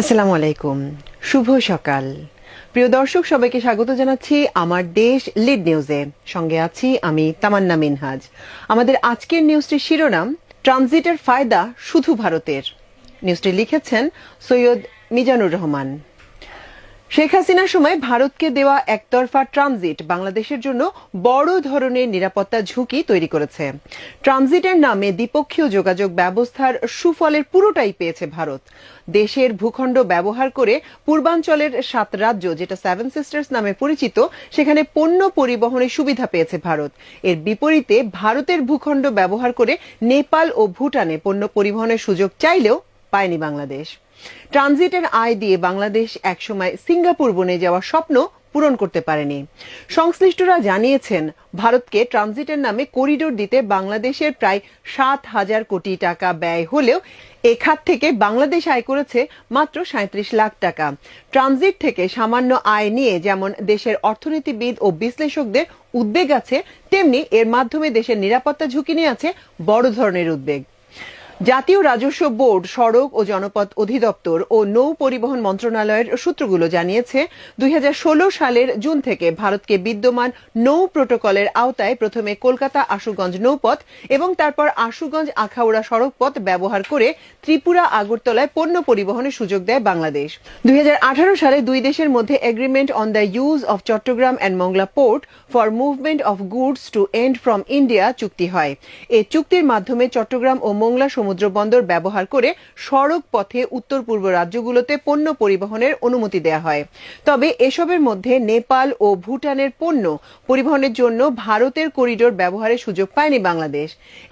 আসসালামু আলাইকুম। শুভ সকাল। প্রিয় দর্শক, সবাইকে স্বাগত জানাচ্ছি আমার দেশ লিড নিউজে। সঙ্গে আছি আমি তামান্না মিনহাজ। আমাদের আজকের নিউজটির শিরোনাম, ট্রানজিটের ফায়দা শুধু ভারতের। নিউজটি লিখেছেন সৈয়দ মিজানুর রহমান। শেখ হাসিনার সময় ভারতকে দেওয়া একতরফা ট্রানজিট বাংলাদেশের জন্য বড় ধরনের নিরাপত্তা ঝুঁকি তৈরি করেছে। ট্রানজিটের নামে দ্বিপক্ষীয় যোগাযোগ ব্যবস্থার সুফলের পুরোটাই পেয়েছে ভারত। দেশের ভূখণ্ড ব্যবহার করে পূর্বাঞ্চলের সাত রাজ্য, যেটা সেভেন সিস্টার্স নামে পরিচিত, সেখানে পণ্য পরিবহনের সুবিধা পেয়েছে ভারত। এর বিপরীতে ভারতের ভূখণ্ড ব্যবহার করে নেপাল ও ভুটানে পণ্য পরিবহনের সুযোগ চাইলেও পায়নি বাংলাদেশ। ট্রানজিটের আয় দিয়ে বাংলাদেশ একসময় সিঙ্গাপুর বনে যাওয়ার স্বপ্ন পূরণ করতে পারেনি। সংশ্লিষ্টরা জানিয়েছেন, ভারতকে ট্রানজিটের নামে করিডোর দিতে বাংলাদেশের প্রায় সাত হাজার কোটি টাকা ব্যয় হলেও এ খাত থেকে বাংলাদেশ আয় করেছে মাত্র সাঁত্রিশ লাখ টাকা। ট্রানজিট থেকে সামান্য আয় নিয়ে যেমন দেশের অর্থনীতিবিদ ও বিশ্লেষকদের উদ্বেগ আছে, তেমনি এর মাধ্যমে দেশের নিরাপত্তা ঝুঁকি নিয়ে আছে বড় ধরনের উদ্বেগ। জাতীয় রাজস্ব বোর্ড, সড়ক ও জনপথ অধিদপ্তর ও নৌ পরিবহন মন্ত্রণালয়ের সূত্রগুলো জানিয়েছে, দুই হাজার ষোলো সালের জুন থেকে ভারতকে বিদ্যমান নৌ প্রোটোকলের আওতায় প্রথমে কলকাতা আশুগঞ্জ নৌপথ এবং তারপর আশুগঞ্জ আখাউড়া সড়ক পথ ব্যবহার করে ত্রিপুরা আগরতলায় পণ্য পরিবহনের সুযোগ দেয় বাংলাদেশ। দুই হাজার আঠারো সালে দুই দেশের মধ্যে agreement on the use of Chittagong and Mongla port for movement of goods to and from India চুক্তি হয়। এই চুক্তির মাধ্যমে চট্টগ্রাম ও মোংলা সমুদ্র বন্দর ব্যবহার করে সড়ক পথে উত্তর পূর্ব রাজ্যগুলোতে পণ্য পরিবহনের অনুমতি দেওয়া হয়। তবে এসবের মধ্যে নেপাল ও ভুটানের পণ্য পরিবহনের জন্য ভারতের করিডোর ব্যবহারের সুযোগ পায়নি বাংলাদেশ।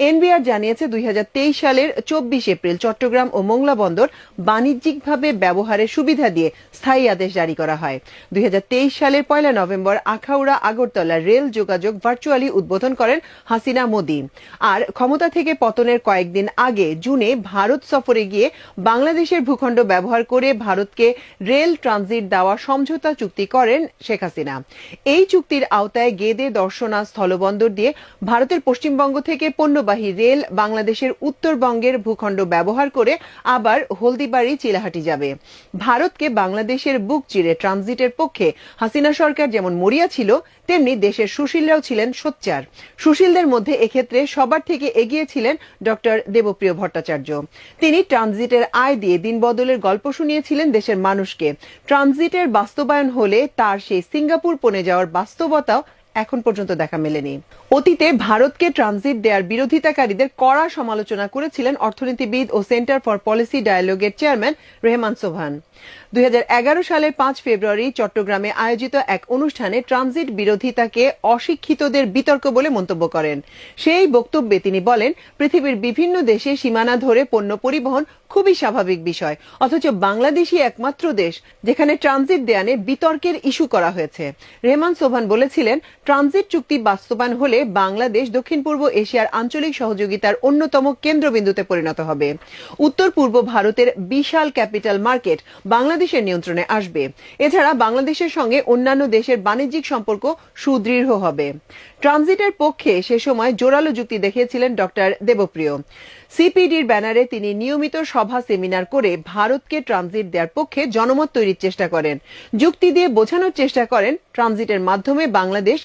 এনবিআর জানিয়েছে, দুই সালের চব্বিশ এপ্রিল চট্টগ্রাম ও মোংলা বন্দর বাণিজ্যিকভাবে ব্যবহারের সুবিধা দিয়ে স্থায়ী আদেশ জারি করা হয়। দুই হাজার তেইশ সালের পয়লা নভেম্বর আখাউড়া, আগরতলা রেল যোগাযোগ ভার্চুয়ালি উদ্বোধন করেন হাসিনা মোদী। আর ক্ষমতা থেকে পতনের কয়েকদিন আগে জুনে ভারত সফরে গিয়ে বাংলাদেশের ভূখণ্ড ব্যবহার করে ভারতকে রেল ট্রানজিট দেওয়া সমঝোতা চুক্তি করেন শেখ হাসিনা। এই চুক্তির আওতায় গেদে দর্শনা স্থলবন্দর দিয়ে ভারতের পশ্চিমবঙ্গ থেকে পণ্যবাহী রেল বাংলাদেশের উত্তরবঙ্গের ভূখণ্ড ব্যবহার করে আবার হলদিবাড়ি, চিলাহাটি যাবে। ভারতকে বাংলাদেশের বুক চিরে ট্রানজিটের পক্ষে হাসিনা সরকার যেমন মরিয়া ছিল তেমনি দেশের সুশীলরাও ছিলেন সোচ্চার। সুশীলদের মধ্যে এক্ষেত্রে সবার থেকে এগিয়ে ছিলেন ডক্টর দেবপ্রিয় ভট্টাচার্য। তিনি ট্রানজিটের আয় দিয়ে দিন বদলের গল্প শুনিয়েছিলেন দেশের মানুষকে। ট্রানজিটের বাস্তবায়ন হলে তার সেই সিঙ্গাপুর পনে যাওয়ার বাস্তবতাও এখন পর্যন্ত দেখা মেলেনি। অতীতে ভারতকে ট্রানজিট দেওয়ার বিরোধিতাকারীদের কড়া সমালোচনা করেছিলেন অর্থনীতিবিদ ও সেন্টার ফর পলিসি ডায়ালগের চেয়ারম্যান রেহমান সোভান দুই সালের পাঁচ ফেব্রুয়ারি চট্টগ্রামে আয়োজিত এক অনুষ্ঠানে ট্রানজিট বিরোধিতাকে অশিক্ষিতদের বিতর্ক বলে মন্তব্য করেন। সেই বক্তব্যে তিনি বলেন, পৃথিবীর বিভিন্ন দেশে সীমানা ধরে পণ্য পরিবহন খুবই স্বাভাবিক বিষয়। অথচ বাংলাদেশই একমাত্র দেশ যেখানে ট্রানজিট দেয়ানে বিতর্কের ইস্যু করা হয়েছে। রেহমান সোভান বলেছিলেন ট্রানজিট চুক্তি বাস্তবায়ন হলে বাংলাদেশ দক্ষিণ পূর্ব এশিয়ার আঞ্চলিক সহযোগিতার অন্যতম কেন্দ্রবিন্দুতে পরিণত হবে। উত্তর পূর্ব ভারতের বিশাল ক্যাপিটাল মার্কেট বাংলাদেশের নিয়ন্ত্রণে আসবে। এছাড়া বাংলাদেশের সঙ্গে অন্যান্য দেশের বাণিজ্যিক সম্পর্ক সুদৃঢ় হবে। ট্রানজিটের পক্ষে সে সময় জোরালো যুক্তি দেখিয়েছিলেন ডক্টর দেবপ্রিয়। সিপিডির ব্যানারে তিনি নিয়মিত সভা সেমিনার করে ভারতকে ট্রানজিট দেওয়ার পক্ষে জনমত তৈরির চেষ্টা করেন। যুক্তি দিয়ে বোঝানোর চেষ্টা করেন ট্রানজিটের মাধ্যমে বাংলাদেশ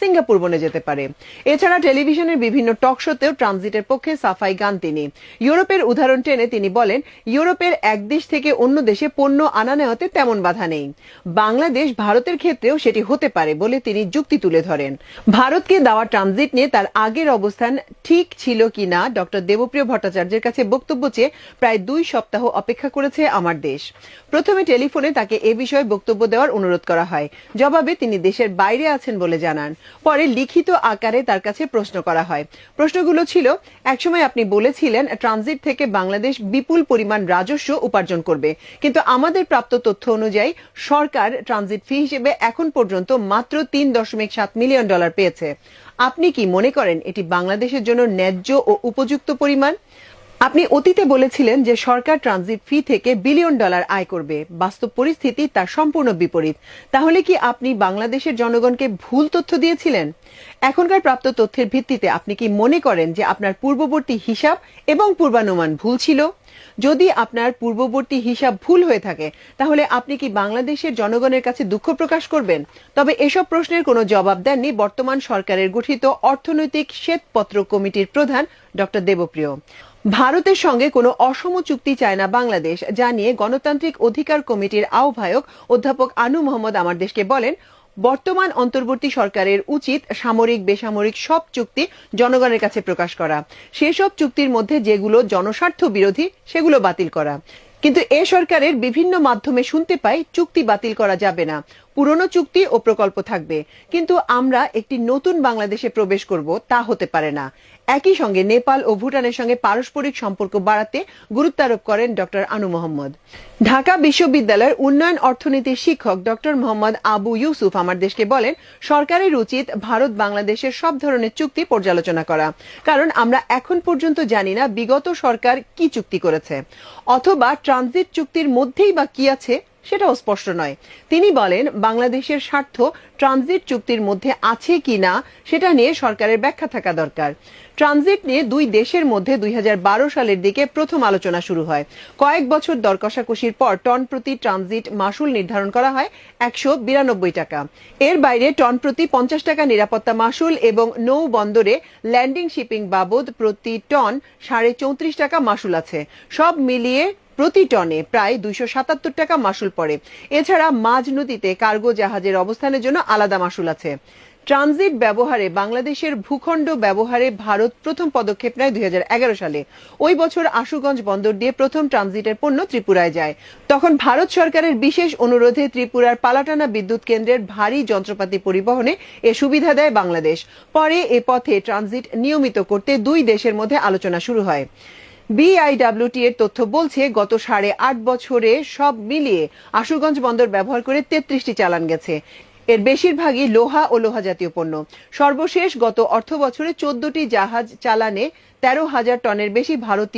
সিঙ্গাপুর বনে যেতে পারে। এছাড়া টেলিভিশনের বিভিন্ন টক শোতেও ট্রানজিটের পক্ষে সাফাই গান তিনি। ইউরোপের উদাহরণ টেনে তিনি বলেন, ইউরোপের এক দেশ থেকে অন্য দেশে পণ্য আনা নেওয়াতে তেমন বাধা নেই। বাংলাদেশ ভারতের ক্ষেত্রেও সেটি হতে পারে বলে তিনি যুক্তি তুলে ধরেন। ভারতকে দেওয়া ট্রানজিট নিয়ে তার আগের অবস্থান ঠিক ছিল কিনা ডক্টর দেবপ্রিয় ভট্টাচার্যের কাছে বক্তব্য চেয়ে প্রায় দুই সপ্তাহ অপেক্ষা করেছে আমার দেশ। প্রথমে টেলিফোনে তাকে এ বিষয়ে বক্তব্য দেওয়ার অনুরোধ করা হয়। জবাবে তিনি দেশের বাইরে আছেন বলে জানান। পরে লিখিত আকারে তার কাছে প্রশ্ন করা হয়। প্রশ্নগুলো ছিল, একসময় আপনি বলেছিলেন, ট্রানজিট থেকে বাংলাদেশ বিপুল পরিমাণ রাজস্ব উপার্জন করবে। কিন্তু আমাদের প্রাপ্ত তথ্য অনুযায়ী, সরকার ট্রানজিট ফি হিসেবে এখন পর্যন্ত মাত্র তিন দশমিক সাত মিলিয়ন ডলার পেয়েছে। আপনি কি মনে করেন, এটি বাংলাদেশের জন্য ন্যায্য ও উপযুক্ত পরিমাণ? আপনি অতীতে বলেছিলেন যে সরকার ট্রানজিট ফি থেকে বিলিয়ন ডলার আয় করবে। বাস্তব পরিস্থিতি তার সম্পূর্ণ বিপরীত। তাহলে কি আপনি বাংলাদেশের জনগণকে ভুল তথ্য দিয়েছিলেন? এখনকার প্রাপ্ত তথ্যের ভিত্তিতে আপনি কি মনে করেন যে আপনার পূর্ববর্তী হিসাব এবং পূর্বানুমান ভুল ছিল? যদি আপনার পূর্ববর্তী হিসাব ভুল হয়ে থাকে, তাহলে আপনি কি বাংলাদেশের জনগণের কাছে দুঃখ প্রকাশ করবেন? তবে এসব প্রশ্নের কোনো জবাব দেননি বর্তমান সরকারের গঠিত অর্থনৈতিক শ্বেতপত্র কমিটির প্রধান ডক্টর দেবপ্রিয়। ভারতের সঙ্গে কোনো অসম চুক্তি চায় না বাংলাদেশ জানিয়ে গণতান্ত্রিক অধিকার কমিটির আহ্বায়ক অধ্যাপক আনু মোহাম্মদ আমার দেশকে বলেন, বর্তমান অন্তর্বর্তী সরকারের উচিত সামরিক, বেসামরিক সব চুক্তি জনগণের কাছে প্রকাশ করা। সেসব চুক্তির মধ্যে যেগুলো জনস্বার্থ বিরোধী, সেগুলো বাতিল করা। কিন্তু এ সরকারের বিভিন্ন মাধ্যমে শুনতে পাই, চুক্তি বাতিল করা যাবে না। পুরনো চুক্তি ও প্রকল্প থাকবে। কিন্তু আমরা একটি নতুন বাংলাদেশে প্রবেশ করব, তা হতে পারে না। একই সঙ্গে নেপাল ও ভুটানের সঙ্গে পারস্পরিক সম্পর্ক বাড়াতে গুরুত্ব আরোপ করেন ডক্টর আনু মোহাম্মদ। ঢাকা বিশ্ববিদ্যালয়ের উন্নয়ন অর্থনীতির শিক্ষক ডক্টর মোহাম্মদ আবু ইউসুফ আমার দেশকে বলেন, সরকারের উচিত ভারত বাংলাদেশের সব ধরনের চুক্তি পর্যালোচনা করা। কারণ আমরা এখন পর্যন্ত জানি না বিগত সরকার কি চুক্তি করেছে। অথবা ট্রানজিট চুক্তির মধ্যেই বা কি আছে সেটাও স্পষ্ট নয়। তিনি বলেন, বাংলাদেশের স্বার্থ ট্রানজিট চুক্তির মধ্যে আছে কি না, সেটা নিয়ে সরকারের ব্যাখ্যা থাকা দরকার। ট্রানজিট নিয়ে দুই দেশের মধ্যে দুই সালের দিকে প্রথম আলোচনা শুরু হয়। কয়েক বছর দর কষাকষির পর টন প্রতি ট্রানজিট মাসুল নির্ধারণ করা হয় একশো বিরানব্বই টাকা। এর বাইরে টন প্রতি পঞ্চাশ টাকা নিরাপত্তা মাসুল এবং নৌ বন্দরে ল্যান্ডিং শিপিং বাবদ প্রতি টন সাড়ে চৌত্রিশ টাকা মাসুল আছে। সব মিলিয়ে প্রতি টনে প্রায় দুইশো সাতাত্তর টাকা মাসুল পড়ে। এছাড়া মাঝ নদীতে কার্গো জাহাজের অবস্থানের জন্য আলাদা মাসুল আছে। ট্রানজিট ব্যবহারে বাংলাদেশের ভূখণ্ড ব্যবহারে ভারত প্রথম পদক্ষেপ নেয় দুই হাজার এগারো সালে। ওই বছর আশুগঞ্জ বন্দর দিয়ে প্রথম ট্রানজিটের পণ্য ত্রিপুরায় যায়। তখন ভারত সরকারের বিশেষ অনুরোধে ত্রিপুরার পালাটানা বিদ্যুৎ কেন্দ্রের ভারী যন্ত্রপাতি পরিবহনে এ সুবিধা দেয় বাংলাদেশ। পরে এ পথে ট্রানজিট নিয়মিত করতে দুই দেশের মধ্যে আলোচনা শুরু হয়। বিআইডব্লিউটি এর তথ্য বলছে, গত সাড়ে আট বছরে সব মিলিয়ে আশুগঞ্জ বন্দর ব্যবহার করে তেত্রিশটি চালান গেছে। এর বেশিরভাগই লোহা ও লোহা জাতীয় পণ্য। সর্বশেষ গত অর্থ বছরে চোদ্দটি জাহাজ চালানে তেরো হাজার টনের বেশি ভারতীয়